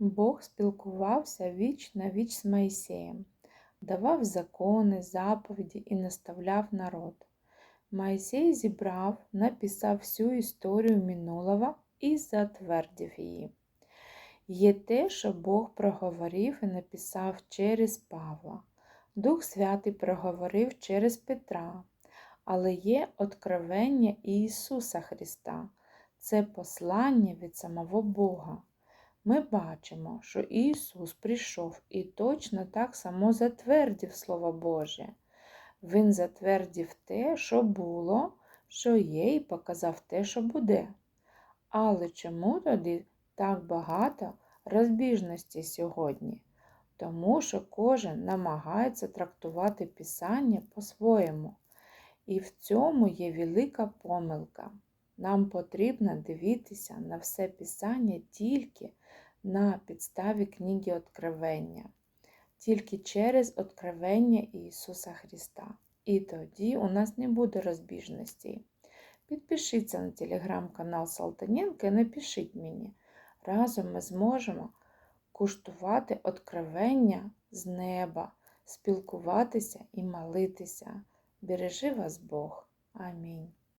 Бог спілкувався віч на віч з Моїсеєм, давав закони, заповіді і наставляв народ. Моїсей зібрав, написав всю історію минулого і затвердив її. Є те, що Бог проговорив і написав через Павла. Дух Святий проговорив через Петра, але є откровення Ісуса Христа. Це послання від самого Бога. Ми бачимо, що Ісус прийшов і точно так само затвердив Слово Боже. Він затвердив те, що було, що є, і показав те, що буде. Але чому тоді так багато розбіжностей сьогодні? Тому що кожен намагається трактувати Писання по-своєму. І в цьому є велика помилка. Нам потрібно дивитися на все Писання тільки на підставі книги Откровення, тільки через Откровення Ісуса Христа. І тоді у нас не буде розбіжностей. Підпишіться на телеграм-канал Салтаненка і напишіть мені. Разом ми зможемо куштувати откровення з неба, спілкуватися і молитися. Бережи вас Бог. Амінь.